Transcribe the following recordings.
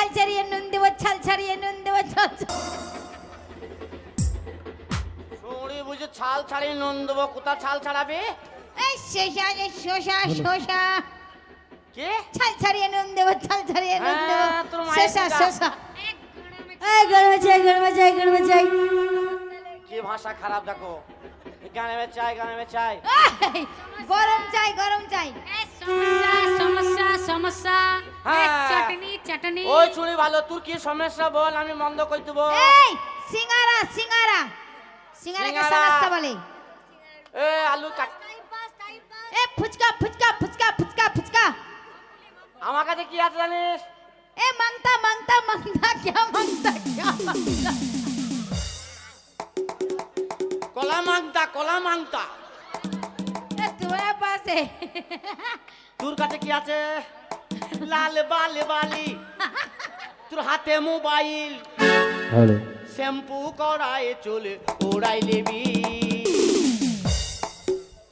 ছাল ছাড়িয়ে নুন দেবো ছাল ছাড়িয়ে নুন দেবো ছাল শুঁড়ি বুঝে ছাল ছাড়িয়ে নুন দেবো কোথা ছাল ছাড়াবি এই শোষা রে শোষা শোষা কে ছাল ছাড়িয়ে নুন দেবো ছাল ছাড়িয়ে নুন দেবো শোষা শোষা এই গরমে চাই গরমে চাই গরমে চাই। কি ভাষা খারাপ দেখো? গানে চাই গানে চাই। গরম চাই গরম চাই। সমস্যা সমস্যা সমস্যা? হ্যাঁ। চাটনি চাটনি। ওই চুড়ি ভালো তোর কি সমস্যা বল আমি মন্দ কই দেব এই সিঙ্গারা সিঙ্গারা। সিঙ্গারা। কে সমস্যা বলে। এ আলু কাট এ ফুচকা ফুচকা ফুচকা ফুচকা ফুচকা। আমার কাছে কি আছে জানিস? এ মাংতা মাংতা মাংতা কে মাংতা কে কলা মাংতা কলা মাংতা। তোরা পাশে। তোর কাছে কি আছে? লাল বাল বালি তোর হাতে মোবাইল শ্যাম্পু করায় চলে ওড়াই লেবি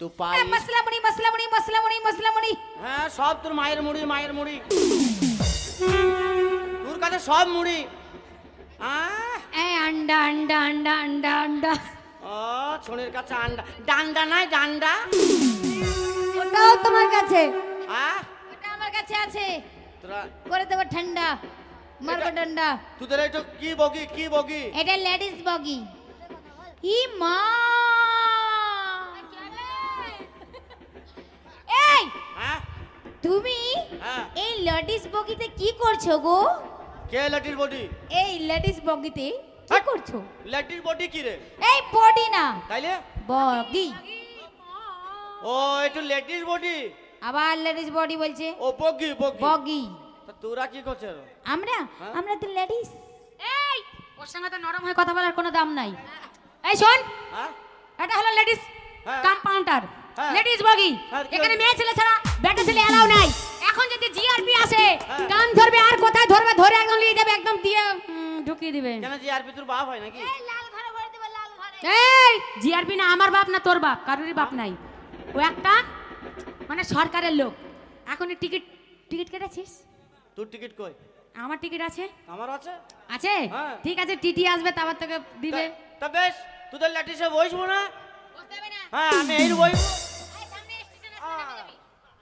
তো পাই মশলা মুড়ি মশলা মুড়ি মশলা মুড়ি মশলা মুড়ি হ্যাঁ সব তোর মায়ের মুড়ি মায়ের মুড়ি তোর কাছে সব মুড়ি এই আন্ডা আন্ডা আন্ডা আন্ডা আন্ডা ও ছোনের কাছে আন্ডা ডান্ডা নাই ডান্ডা ওটাও তোমার কাছে আছে। তোরা করে দেবো ঠান্ডা মারবো এটা- ডান্ডা তোদের এইটা কি বগি কি বগি? এটা লেডিস বগি। ই মা! এই হ্যাঁ? তুমি হ্যাঁ। এই লেডিস বগিতে কি করছ গো? কে লেটির বডি? এই লেডিস বগিতে কি হ্যাঁ। করছ? লেটির বডি কি রে? এই বডি না। তাইলে? বগি। ও একটু লেডিস বডি। আবার লেডিস বডি বলছে। ও বগি বগি। বগি। তা তোরা কি করছিস আমরা? হ্যাঁ? আমরা তো লেডিস এই ওর সঙ্গে তো নরম হয়ে কথা বলার কোনো দাম নাই। এই শোন হ্যাঁ? এটা হলো লেডিস। কম্পাউন্ডার। লেডিস বগি। হ্যাঁ, এখানে মেয়ে ছেলে ছাড়া বেটা ছেলে এলাও নাই। এখন যদি জিআরপি আসে। কান ধরবে আর কোথায় ধরবে ধরে একদম নিয়ে যাবে একদম দিয়ে ঢুকিয়ে দিবে। কেন জি আর তোর বাপ হয় নাকি? লাল ঘরে ভরে দেবো লাল ঘরে। এই জিআরপি না আমার বাপ না তোর বাপ কারোরই বাপ নাই। ও একটা মানে সরকারের লোক। এখনই টিকিট টিকিট কেটেছিস? তোর টিকিট কই? আমার টিকিট আছে? আমার আছে? আছে? হ্যাঁ। ঠিক আছে টিটি আসবে তারপর তোকে দিবে। তা- তা বেশ তোদের ল্যাটিসে বসবো না? হ্যাঁ আমি এই বসবো।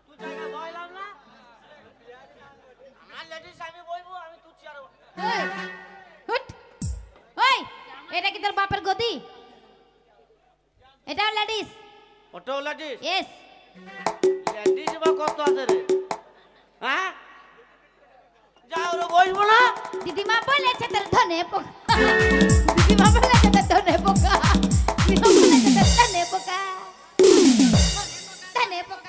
তুই জায়গা বইলাম না? আমার ল্যাটিস আমি বসবো আমি তুই চেয়ারে বসবো। ওই, হুট। ওই এটা কি তোর বাপের গতি এটা লেডিস। অটো ল্যাটিস ইয়েস ল্যাটিস বা কত আছে রে। হ্যাঁ? যাও রে বসবো না। দিদিমা বলেছে তোর ধনে পোকা। দিদিমা বলেছে তোর ধনে পোকা। দিদিমা বলেছে তোর ধনে পোকা। ধনে পোকা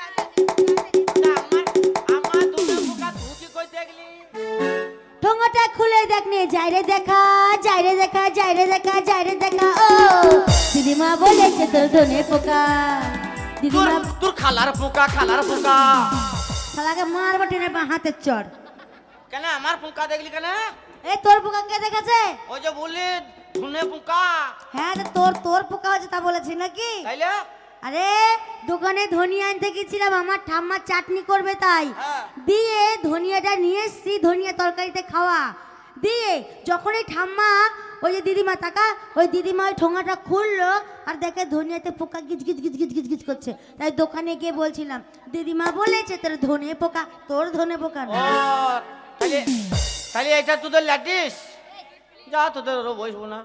ঠোঙাটা খুলে দেখ নে যাইরে দেখা যাইরে দেখা যাইরে দেখা যাইরে দেখা। ও দিদিমা বলেছে তোর ধনে পোকা। তোর তোর খালার পোকা খালার পোকা। শালাকে মারবো টেনে বা হাতের চড় কেন আমার পোকা দেখলি কেন? এই তোর পোকা কে দেখেছে? ওই যে বললি ধুনে পোকা। হ্যাঁ তোর তোর পোকা হচ্ছে তা বলেছি নাকি? তাইলে? আরে দোকানে ধনিয়া আনতে গেছিলাম আমার ঠাম্মা চাটনি করবে তাই। হ্যাঁ। দিয়ে ধনিয়াটা নিয়ে এসছি ধনিয়া তরকারিতে খাওয়া। দিয়ে যখনই ঠাম্মা ওই যে দিদিমা তাকা ওই দিদিমা ওই ঠোঙাটা খুললো আর দেখে ধনিয়াতে পোকা গিজ গিজ গিজ গিজ গিজ গিজ করছে। তাই দোকানে গিয়ে বলছিলাম দিদিমা বলেছে তোর ধনে পোকা তোর ধনে পোকা না। তাহলে তাহলে এটা তোদের ল্যাটিস? যা তোদের ওরও বসবো না।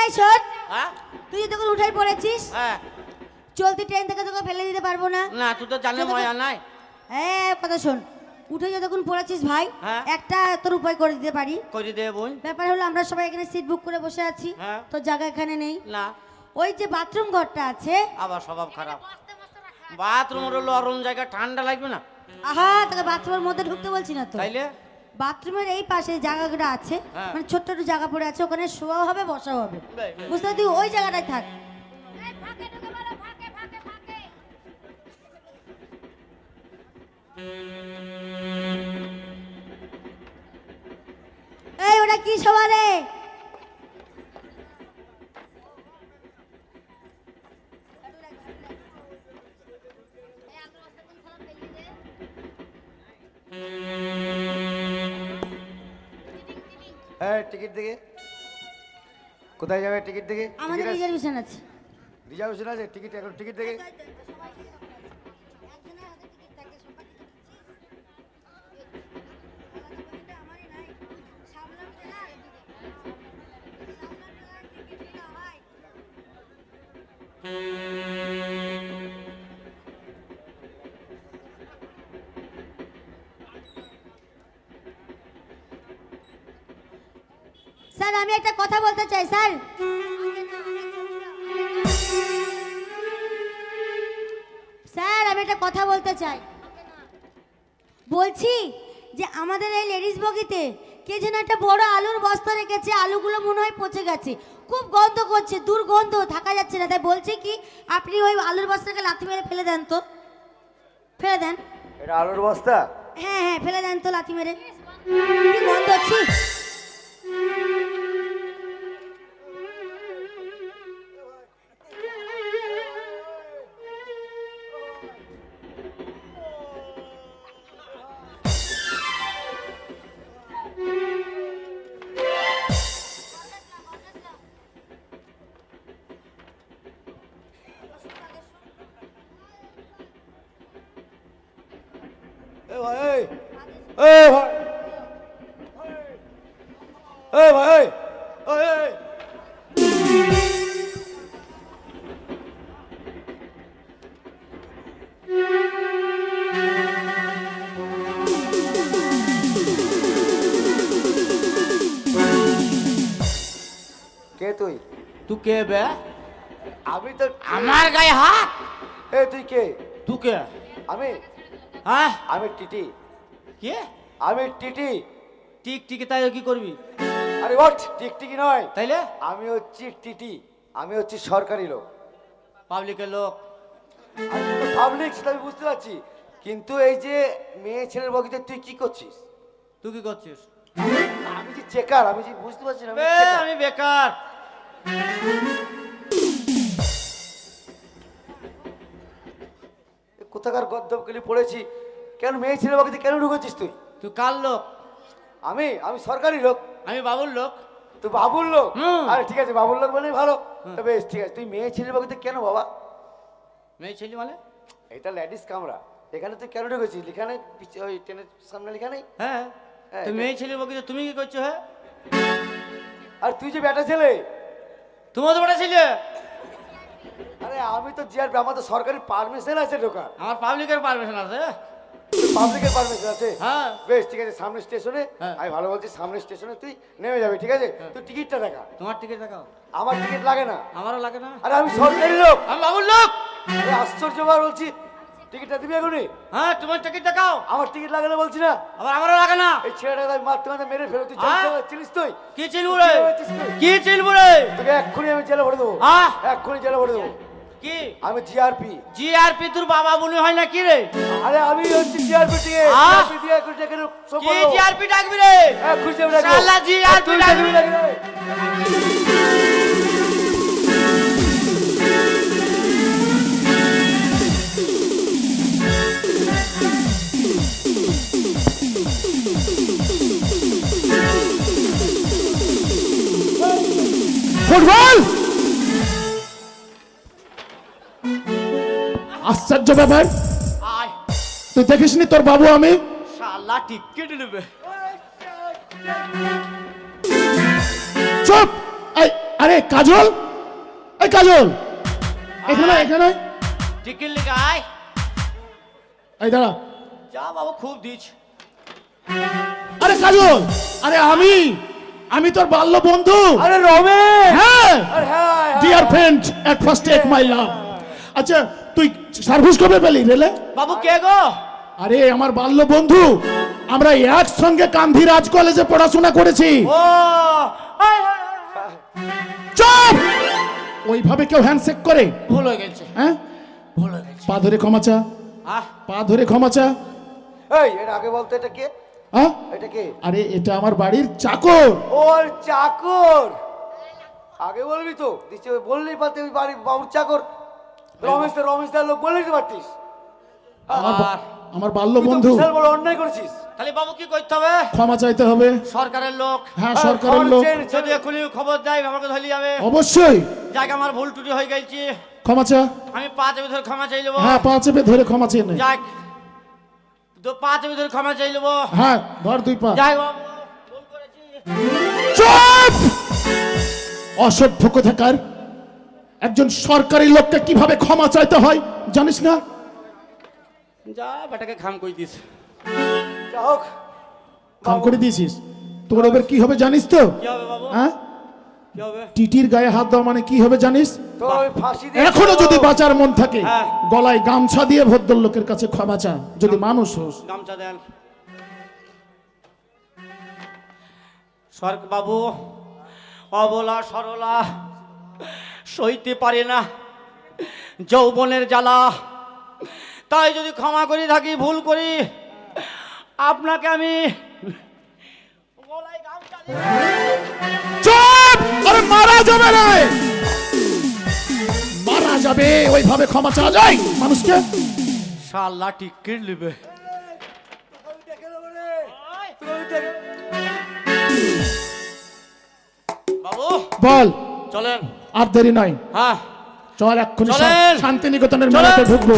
এই শোন হ্যাঁ? তুই যখন উঠাই পড়েছিস হ্যাঁ। চলতি ট্রেন থেকে তোকে ফেলে দিতে পারব না। না তুই তো জানে মজা নাই। হ্যাঁ কথা শোন। উঠে যতক্ষণ পড়েছিস ভাই হ্যাঁ। একটা তোর উপায় করে দিতে পারি। করে দে বোন ব্যাপার হলো আমরা সবাই এখানে সিট বুক করে বসে আছি হ্যাঁ। তো জায়গা এখানে নেই। না। ওই যে বাথরুম ঘরটা আছে আবার স্বভাব খারাপ। বাথরুম হলো অরম জায়গা ঠান্ডা লাগবে না? আহা তোকে বাথরুমের মধ্যে ঢুকতে বলছি না তো। তাইলে? বাথরুমের এই পাশে জায়গাটা আছে হ্যাঁ। মানে ছোট্ট একটু জায়গা পড়ে আছে ওখানে শোয়াও হবে বসাও হবে। বুঝতে তুই ওই জায়গাটায় থাক। কি সবারে? টিকিট দেখে। কোথায় যাবে টিকিট দেখে? আমাদের রিজার্ভেশন আছে? রিজার্ভেশন আছে। টিকিট এখন টিকিট দেখে। স্যার, আমি একটা কথা বলতে চাই, স্যার। স্যার, আমি একটা কথা বলতে চাই। বলছি যে আমাদের এই লেডিস বগিতে কে যেন একটা বড় আলুর বস্তা রেখেছে আলুগুলো মনে হয় পচে গেছে। খুব গন্ধ করছে দুর্গন্ধ থাকা যাচ্ছে না। তাই বলছে কি আপনি ওই আলুর বস্তাকে লাথি মেরে ফেলে দেন তো। ফেলে দেন। এটা আলুর বস্তা? হ্যাঁ হ্যাঁ ফেলে দেন তো লাথি মেরে। কি গন্ধ ছি। এই ভাই এই কে তুই? তুই কে বে আমি তো আমার গায়ে হাত? এ তুই কে? তুই কে আমি? হ্যাঁ? আমি টিটি। কে? আমি টিটি। টিক টিকে তাই কি করবি? আরে ওঠ টিকটিকি নয়। তাইলে? আমি হচ্ছি টিটি আমি হচ্ছি সরকারি লোক। পাবলিকের লোক। পাবলিক সেটা আমি বুঝতে পারছি। কিন্তু এই যে মেয়ে ছেলের বগিতে তুই কি করছিস? তুই কি করছিস? আমি যে চেকার আমি যে বুঝতে পারছি না আমি বেকার। কোথাকার গদ্দপ গলি পড়েছি। কেন মেয়ে ছেলের বগিতে কেন ঢুকেছিস তুই? তুই কার লোক? আমি আমি সরকারি লোক। আমি বাবুর লোক। তুই বাবুর লোক। আরে ঠিক আছে বাবুর লোক বলেই ভালো। তো বেশ ঠিক আছে তুই মেয়ে ছেলের বগিতে কেন বাবা? মেয়ে ছেলে মানে? এটা লেডিস কামরা। এখানে তুই কেন ঢুকেছিস? এখানে পিছে- ওই ট্রেনের সামনে লেখা নেই? হ্যাঁ। হ্যাঁ, তুই মেয়ে ছেলে বলছি তুমি কি করছ হ্যাঁ? আর তুই যে বেটা ছেলে? তোমার তো বেটা ছেলে। আরে আমি তো জিয়ার আমার তো সরকারি পারমিশন আছে ঢোকার। আমার পাবলিকের পারমিশন আছে। পাবলিকের পারমিশন আছে। হ্যাঁ। বেশ ঠিক আছে সামনে স্টেশনে। হ্যাঁ। আমি ভালো বলছি সামনে স্টেশনে তুই নেমে যাবি ঠিক আছে? তুই টিকিটটা দেখা। তোমার টিকিট দেখাও। আমার টিকিট লাগে না। আমারও লাগে না। আরে আমি সরকারি লোক। আমি বাবুর লোক। আরে আশ্চর্যবার বলছি। টিকিটটা দিবি এখনই? হ্যাঁ তোমার টিকিট দেখাও। আমার টিকিট লাগে না বলছি না। আবার আমারও লাগে না। এই ছেলেটা আমি মারতে মারতে মেরে ফেলো তুই হ্যাঁ? চিনিস- তুই? কি চিনবো রে? কি চিনবো রে? তোকে এক্ষুনি আমি জেলে ভরে দেবো। এক্ষুনি জেলে ভরে দেবো। কি আমি জিআরপি জিআরপি তোর বাবা মনে হয় না কি রে আরে আমি হচ্ছি জিআরপি টিকে? জিআরপি দিয়ে ডেকে সব কি জিআরপি ডাকবি রে এক্ষুনি যাবে ডাকবো। শালা তুই ডাকবি। ডাকবি রে? ফুটবল আশ্চর্য ব্যাপার তুই দেখিসনি তোর বাবু আমি? নেবে। চুপ! আরে কাজল? এই কাজল! এখানে এখানে। টিকিট লিখে আয়। এই দাঁড়া। যা বাবা খুব দিছ আরে কাজল! আরে আমি! আমি তোর বাল্য বন্ধু। আরে রমেশ! হ্যাঁ! Dear friend at first take my love আচ্ছা সার্ভিস কবে পেলি রেলে? বাবু কে গো? আরে আমার বাল্য বন্ধু আমরা একসঙ্গে কান্ধি রাজ কলেজে পড়াশোনা করেছি। চুপ! ওইভাবে কেউ হ্যান্ডশেক করে? ভুল হয়ে গেছে। হ্যাঁ? ভুল হয়ে গেছে। পা ধরে ক্ষমা চা। আহ। পা ধরে ক্ষমা চা। এই এর আগে বলতো এটা কে? হ্যাঁ এটা কে? আরে এটা আমার বাড়ির চাকর। ওর চাকর। আগে বলবি তো দিচ্ছে বললেই পারতে ওই বাড়ির বাবুর চাকর। রমেশ তো রমেশ দার লোক বললেই তো পারতিস। আমার আর আমার বাল্য বন্ধু বিশাল বড় অন্যায় করেছিস। তাহলে বাবু কি করতে হবে? ক্ষমা চাইতে হবে। সরকারের লোক। হ্যাঁ সরকারের লোক। যদি এখনই খবর দেয় আমাকে ধরে যাবে। অবশ্যই। যাক আমার ভুল টুটি হয়ে গেছি ক্ষমা চা। আমি পাঁচ বছর ক্ষমা চাই নেব। হ্যাঁ পা চেপে ধরে ক্ষমা চেয়ে নে। যাক। তো পাঁচ বছর ক্ষমা চাই নেব। হ্যাঁ ধর দুই পা। যাই বাবু ভুল করেছি। চুপ! অসভ্য কোথাকার। একজন সরকারি লোককে কীভাবে ক্ষমা চাইতে হয় জানিস না? যা বেটাকে খাম কই দিস। যা হোক কাম করে দিয়েছিস? তোর এবার কি হবে জানিস তো? কি হবে বাবু? হ্যাঁ? কি হবে? টিটির গায়ে হাত দেওয়া মানে কি হবে জানিস? এখনও যদি বাঁচার মন থাকে হ্যাঁ। গলায় গামছা দিয়ে ভদ্রলোকের কাছে ক্ষমা চা যদি মানুষ হোস। গামছা দেন। সরক বাবু অবলা সরলা সইতে পারে না। যৌবনের জ্বালা। তাই যদি ক্ষমা করি থাকি ভুল করি আপনাকে আমি চুপ! আরে মারা যাবে না মারা যাবে ওইভাবে ক্ষমা চাওয়া যায়। মানুষকে? শালা টিকিট নেবে। বাবু বল। চলেন। আর দেরি নয়। হ্যাঁ। চল এক্ষুনি শান্তিনিকেতনের। মেলাতে ঢুকবো।